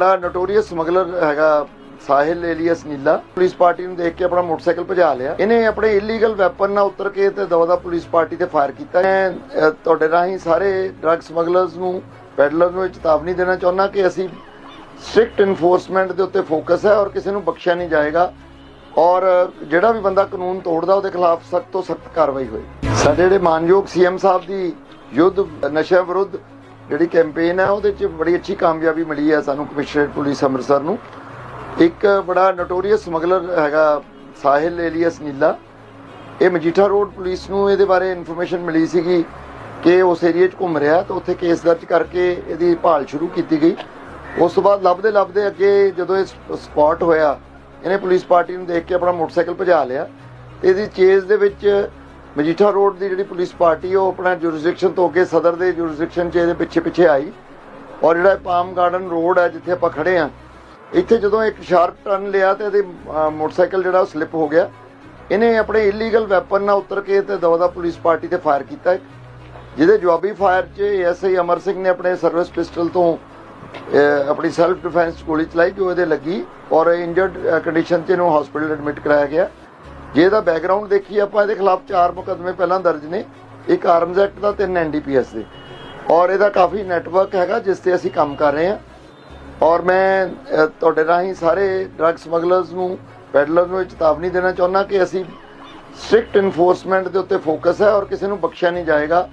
ਬੜਾ notorious smuggler ਹੈਗਾ Sahil alias Neela. Police party ਨੂੰ ਦੇਖ ਕੇ ਆਪਣਾ ਮੋਟਰਸਾਈਕਲ ਭਜਾ ਲਿਆ। ਇਹਨੇ ਆਪਣੇ ਇਲੀਗਲ ਵੈਪਨ ਨਾਲ ਉਤਰ ਕੇ ਤੇ ਦਵਦਾ ਪੁਲਿਸ ਪਾਰਟੀ ਤੇ ਫਾਇਰ ਕੀਤਾ। ਮੈਂ ਤੁਹਾਡੇ ਰਾਹੀਂ ਸਾਰੇ ਡਰੱਗ ਸਮਗਲਰਸ ਨੂੰ ਪੈਡਲਰ ਨੂੰ ਚੇਤਾਵਨੀ ਦੇਣਾ ਚਾਹੁੰਦਾ ਕਿ ਅਸੀਂ ਸਟ੍ਰਿਕਟ ਇਨਫੋਰਸਮੈਂਟ ਦੇ ਉੱਤੇ ਫੋਕਸ ਹੈ ਔਰ ਕਿਸੇ ਨੂੰ ਬਖਸ਼ਿਆ ਨਹੀਂ ਜਾਏਗਾ। ਔਰ ਜਿਹੜਾ ਵੀ ਬੰਦਾ ਕਾਨੂੰਨ ਤੋੜਦਾ, ਉਹਦੇ ਖਿਲਾਫ ਸਖਤ ਤੋਂ ਸਖਤ ਕਾਰਵਾਈ ਹੋਏ। ਸਾਡੇ ਜਿਹੜੇ ਮਾਨਯੋਗ ਸੀਐਮ ਸਾਹਿਬ ਦੀ ਯੁੱਧ ਨਸ਼ਾ ਵਿਰੁੱਧ ਜਿਹੜੀ ਕੈਂਪੇਨ ਹੈ ਉਹਦੇ 'ਚ ਬੜੀ ਅੱਛੀ ਕਾਮਯਾਬੀ ਮਿਲੀ ਹੈ ਸਾਨੂੰ ਕਮਿਸ਼ਨਰੇਟ ਪੁਲਿਸ ਅੰਮ੍ਰਿਤਸਰ ਨੂੰ। ਇੱਕ ਬੜਾ ਨੋਟੋਰੀਅਸ ਸਮਗਲਰ ਹੈਗਾ ਸਾਹਿਲ ਏਲੀਅਸ ਨੀਲਾ। ਇਹ ਮਜੀਠਾ ਰੋਡ ਪੁਲਿਸ ਨੂੰ ਇਹਦੇ ਬਾਰੇ ਇਨਫੋਰਮੇਸ਼ਨ ਮਿਲੀ ਸੀਗੀ ਕਿ ਉਸ ਏਰੀਆ 'ਚ ਘੁੰਮ ਰਿਹਾ, ਤਾਂ ਉੱਥੇ ਕੇਸ ਦਰਜ ਕਰਕੇ ਇਹਦੀ ਭਾਲ ਸ਼ੁਰੂ ਕੀਤੀ ਗਈ। ਉਸ ਤੋਂ ਬਾਅਦ ਲੱਭਦੇ ਲੱਭਦੇ ਅੱਗੇ ਜਦੋਂ ਇਹ ਸਪੌਟ ਹੋਇਆ, ਇਹਨੇ ਪੁਲਿਸ ਪਾਰਟੀ ਨੂੰ ਦੇਖ ਕੇ ਆਪਣਾ ਮੋਟਰਸਾਈਕਲ ਭਜਾ ਲਿਆ। ਇਹਦੀ ਚੇਜ਼ ਦੇ ਵਿੱਚ ਮਜੀਠਾ ਰੋਡ ਦੀ ਜਿਹੜੀ ਪੁਲਿਸ ਪਾਰਟੀ ਉਹ ਆਪਣਾ ਜੁਰਿਸਡਿਕਸ਼ਨ ਤੋਂ ਅੱਗੇ ਸਦਰ ਦੇ ਜੁਰਿਸਡਿਕਸ਼ਨ 'ਚ ਇਹਦੇ ਪਿੱਛੇ ਪਿੱਛੇ ਆਈ। ਔਰ ਜਿਹੜਾ ਪਾਮ ਗਾਰਡਨ ਰੋਡ ਹੈ ਜਿੱਥੇ ਆਪਾਂ ਖੜੇ ਆ, ਇੱਥੇ ਜਦੋਂ ਇੱਕ ਸ਼ਾਰਪ ਟਰਨ ਲਿਆ ਤੇ ਇਹਦੇ ਮੋਟਰਸਾਈਕਲ ਜਿਹੜਾ ਉਹ ਸਲਿੱਪ ਹੋ ਗਿਆ। ਇਹਨੇ ਆਪਣੇ ਇਲੀਗਲ ਵੈਪਨ ਨਾਲ ਉਤਰ ਕੇ ਤੇ ਦਵਦਾ ਪੁਲਿਸ ਪਾਰਟੀ ਤੇ ਫਾਇਰ ਕੀਤਾ ਜਿਹਦੇ ਜਵਾਬੀ ਫਾਇਰ 'ਚ ਐਸਆਈ ਅਮਰ ਸਿੰਘ ਨੇ ਆਪਣੇ ਸਰਵਿਸ ਪਿਸਟਲ ਤੋਂ ਆਪਣੀ ਸੈਲਫ ਡਿਫੈਂਸ ਗੋਲੀ ਚਲਾਈ, ਜੋ ਇਹਦੇ ਲੱਗੀ। ਔਰ ਇੰਜਰਡ ਕੰਡੀਸ਼ਨ 'ਚ ਇਹਨੂੰ ਹਸਪੀਟਲ ਐਡਮਿਟ ਕਰਾਇਆ ਗਿਆ। ਜੇ ਇਹਦਾ ਬੈਕਗ੍ਰਾਉਂਡ ਦੇਖੀ ਆਪਾਂ, ਇਹਦੇ ਖਿਲਾਫ ਚਾਰ ਮੁਕੱਦਮੇ ਪਹਿਲਾਂ ਦਰਜ ਨੇ। ਇੱਕ ਆਰਮਜ਼ ਐਕਟ ਦਾ ਤਿੰਨ ਐਨਡੀਪੀਐਸ ਦੇ। ਔਰ ਇਹਦਾ ਕਾਫੀ ਨੈਟਵਰਕ ਹੈਗਾ, ਜਿਸ ਤੇ ਅਸੀਂ ਕੰਮ ਕਰ ਰਹੇ ਹਾਂ। ਔਰ ਮੈਂ ਤੁਹਾਡੇ ਰਾਹੀਂ ਸਾਰੇ ਡਰੱਗ ਸਮਗਲਰਸ ਨੂੰ ਪੈਡਲਰ ਨੂੰ ਇਹ ਚੇਤਾਵਨੀ ਦੇਣਾ ਚਾਹੁੰਦਾ ਕਿ ਅਸੀਂ ਸਟ੍ਰਿਕਟ ਇਨਫੋਰਸਮੈਂਟ ਦੇ ਉੱਤੇ ਫੋਕਸ ਹੈ ਔਰ ਕਿਸੇ ਨੂੰ ਬਖਸ਼ਿਆ ਨਹੀਂ ਜਾਏਗਾ।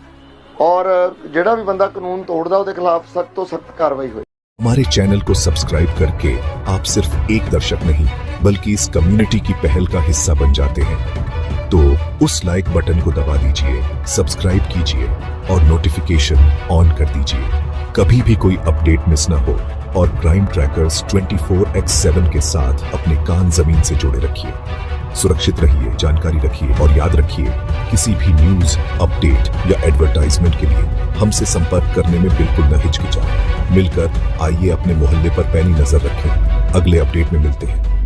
ਔਰ ਜਿਹੜਾ ਵੀ ਬੰਦਾ ਕਾਨੂੰਨ ਤੋੜਦਾ, ਉਹਦੇ ਖਿਲਾਫ ਸਖਤ ਤੋਂ ਸਖਤ ਕਾਰਵਾਈ ਹੋਏ हमारे चैनल को सब्सक्राइब करके आप सिर्फ़ एक दर्शक नहीं, बल्कि इस कम्युनिटी की पहल का हिस्सा बन जाते हैं। तो उस लाइक बटन को दबा दीजिए सब्सक्राइब कीजिए और नोटिफिकेशन ऑन कर दीजिए। कभी भी कोई अपडेट मिस ना हो और क्राइम ट्रैकर्स 24x7 के साथ अपने कान ज़मीन से जोड़े रखिए। सुरक्षित रहिए, जानकारी रखिए और याद रखिए किसी भी न्यूज़ अपडेट या एडवर्टाइजमेंट के लिए हमसे संपर्क करने में बिल्कुल न हिचकिचाएँ। मिलकर आइए अपने मोहल्ले पर पैनी नज़र रखें। अगले अपडेट में मिलते हैं।